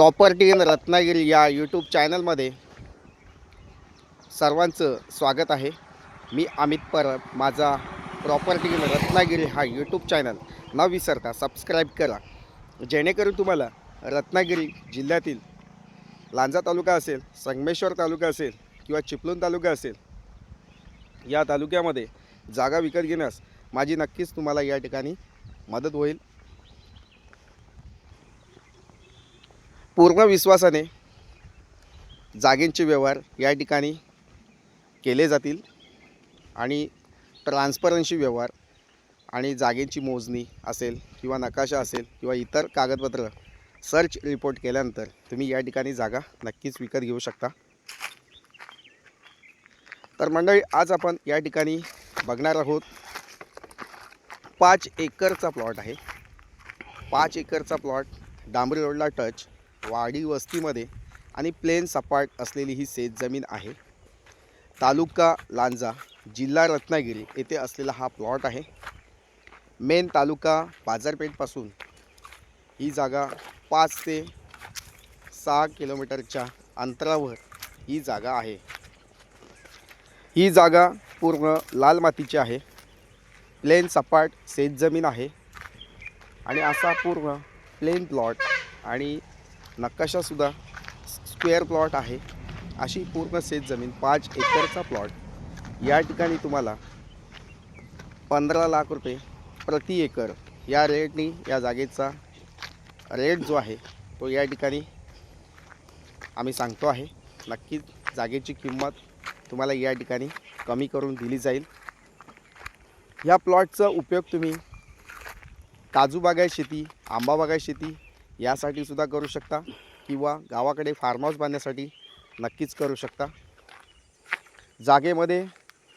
Property in Ratnagiri या YouTube चॅनलमध्ये सर्वांचं स्वागत आहे. मी अमित परब. माझा प्रॉपर्टी इन रत्नागिरी हा यूट्यूब चॅनल न विसरता सबस्क्राईब करा. जेणेकरून तुम्हाला रत्नागिरी जिल्ह्यातील लांजा तालुका असेल संगमेश्वर तालुका असेल किंवा चिपळूण तालुका असेल या तालुक्यामध्ये जागा विकत घेण्यास माझी नक्कीच तुम्हाला या ठिकाणी मदत होईल. पूर्ण विश्वासाने जागेंचे व्यवहार या ठिकाणी केले जातील आणि ट्रान्सपरन्सी व्यवहार आणि जागेंची मोजणी असेल किंवा नकाशा असेल किंवा इतर कागदपत्र सर्च रिपोर्ट केल्यानंतर तुम्ही या ठिकाणी जागा नक्कीच विकत घेऊ शकता. तर मंडळी आज आपण या ठिकाणी बघणार आहोत पाच एकरचा प्लॉट आहे. पाच एकरचा प्लॉट डांबरी रोडला टच वाडी वस्तीमध्ये आणि प्लेन सपाट असलेली ही शेतजमीन आहे. तालुका लांजा जिल्हा रत्नागिरी येथे असलेला हा प्लॉट आहे. मेन तालुका बाजारपेठपासून ही जागा पाच ते सहा किलोमीटरच्या अंतरावर ही जागा आहे. ही जागा पूर्ण लाल मातीची आहे. प्लेन सपाट शेतजमीन आहे. आणि असा पूर्ण प्लेन प्लॉट आणि नकाशासुद्धा स्क्वेअर प्लॉट आहे. अशी पूर्ण शेत जमीन पाच एकरचा प्लॉट. या ठिकाणी तुम्हाला पंधरा लाख रुपये प्रति एकर या रेटनी या जागेचा रेट जो आहे तो या ठिकाणी आम्ही सांगतो आहे. नक्कीच जागेची किंमत तुम्हाला या ठिकाणी कमी करून दिली जाईल. या प्लॉटचा उपयोग तुम्ही काजू बागाय शेती आंबा बागाय शेती यासाठी सुद्धा करू शकता किंवा गावाकडे फार्म हाऊस बांधण्यासाठी नक्कीच करू शकता. जागेमध्ये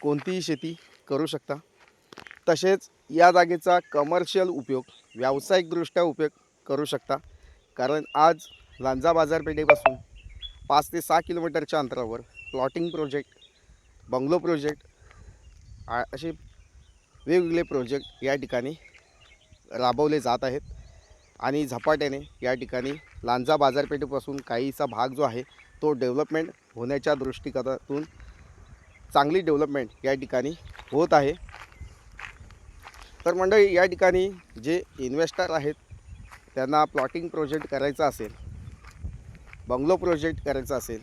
कोणतीही शेती करू शकता. तसेच या जागेचा कमर्शियल उपयोग व्यावसायिकदृष्ट्या उपयोग करू शकता. कारण आज लांजा बाजारपेठेपासून पाच ते सहा किलोमीटरच्या अंतरावर प्लॉटिंग प्रोजेक्ट बंगलो प्रोजेक्ट असे वेगवेगळे प्रोजेक्ट या ठिकाणी राबवले जात आहेत. आणि झपाट्याने या ठिकाणी लांजा बाजारपेठेपासून काहीसा भाग जो आहे तो डेव्हलपमेंट होण्याच्या दृष्टिकोनातून चांगली डेव्हलपमेंट या ठिकाणी होत आहे. तर मंडळी या ठिकाणी जे इन्व्हेस्टर आहेत त्यांना प्लॉटिंग प्रोजेक्ट करायचा असेल बंगलो प्रोजेक्ट करायचा असेल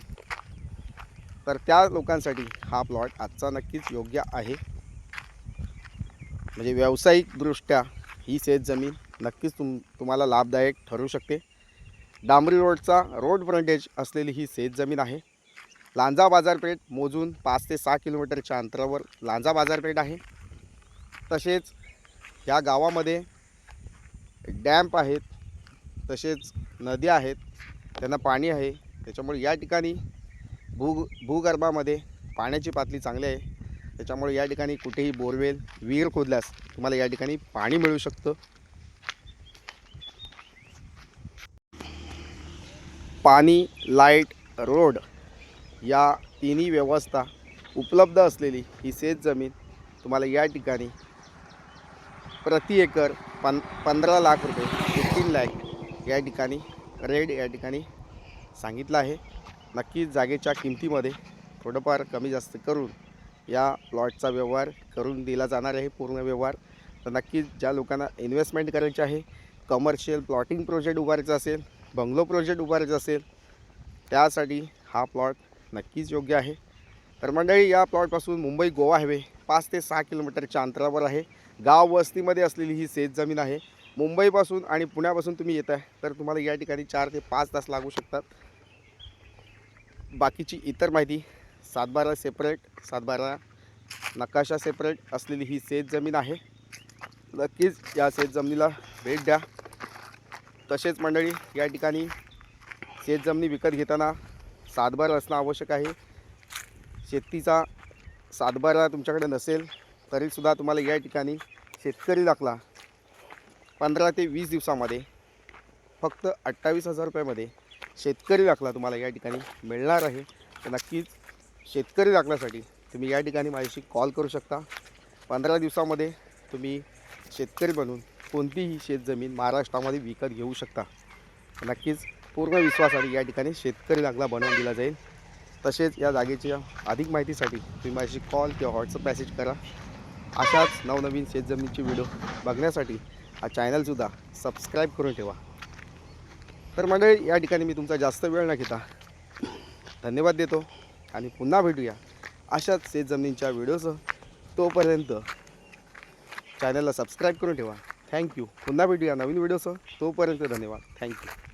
तर त्या लोकांसाठी हा प्लॉट आजचा नक्कीच योग्य आहे. म्हणजे व्यावसायिकदृष्ट्या ही शेत जमीन नक्कीच तुम तुम्हाला लाभदायक ठरू शकते. डांबरी रोडचा रोड फ्रंटेज असलेली ही शेत जमीन आहे. लांजा बाजारपेठ मोजून पाच ते सहा किलोमीटरच्या अंतरावर लांजा बाजारपेठ आहे. तसेच ह्या गावामध्ये डॅम्प आहेत तसेच नद्या आहेत त्यांना पाणी आहे. त्याच्यामुळे या ठिकाणी भू भूगर्भामध्ये पाण्याची पातळी चांगली आहे. त्याच्यामुळे या ठिकाणी कुठेही बोरवेल विहीर खोदल्यास तुम्हाला या ठिकाणी पाणी मिळू शकतं. पाणी लाइट रोड या तिन्ही व्यवस्था उपलब्ध असलेली ही शेत जमीन तुम्हाला या ठिकाणी प्रति एकर पन पंधरा लाख रुपये फिफ्टीन लॅक या ठिकाणी रेड या ठिकाणी सांगितलं आहे. नक्कीच जागेच्या किमतीमध्ये थोडंफार कमी जास्त करून या प्लॉटचा व्यवहार करून दिला जाणार आहे पूर्ण व्यवहार. तर नक्कीच ज्या लोकांना इन्व्हेस्टमेंट करायची आहे कमर्शियल प्लॉटिंग प्रोजेक्ट उभारायचा असेल बंगलो प्रोजेक्ट उभारायचा असेल त्यासाठी हा प्लॉट नक्कीच योग्य आहे. तर मंडळी या प्लॉटपासून मुंबई गोवा हायवे पाच ते सहा किलोमीटरच्या अंतरावर आहे. गाव वस्तीमध्ये असलेली ही शेत जमीन आहे. मुंबईपासून आणि पुण्यापासून तुम्ही येत आहे तर तुम्हाला या ठिकाणी चार ते पाच तास लागू शकतात. बाकीची इतर माहिती सातबारा सेपरेट सातबारा नकाशा सेपरेट असलेली ही शेत जमीन आहे. नक्कीच या शेत जमिनीला भेट द्या. तसेच मंडळी या ठिकाणी शेत जमिनी विकत घेताना सातबारा असणं आवश्यक आहे. शेतीचा सातबारा तुमच्याकडे नसेल तरीसुद्धा तुम्हाला या ठिकाणी शेतकरी दाखला पंधरा ते वीस दिवसामध्ये फक्त अठ्ठावीस हजार रुपयामध्ये शेतकरी दाखला तुम्हाला या ठिकाणी मिळणार आहे. तर नक्कीच शेतकरी दाखल्यासाठी तुम्ही या ठिकाणी माझ्याशी कॉल करू शकता. पंधरा दिवसामध्ये तुम्ही शेतकरी बनून कोणतीही शेतजमीन महाराष्ट्रामध्ये विकत घेऊ शकता. नक्कीच पूर्ण विश्वासाने या ठिकाणी शेतकरी लागला बनवून दिला जाईल. तसेच या जागेच्या अधिक माहितीसाठी तुम्ही माझ्याशी कॉल किंवा व्हॉट्सअप मेसेज करा. अशाच नवनवीन शेतजमिनीचे व्हिडिओ बघण्यासाठी हा चॅनलसुद्धा सबस्क्राईब करून ठेवा. तर मंडळी या ठिकाणी मी तुमचा जास्त वेळ न घेता धन्यवाद देतो. आणि पुन्हा भेटूया अशाच शेतजमिनींच्या व्हिडिओसह तोपर्यंत चॅनलला सबस्क्राईब करून ठेवा. थँक्यू पुन्हा भेटूया नवीन व्हिडिओसह तोपर्यंत धन्यवाद. थँक्यू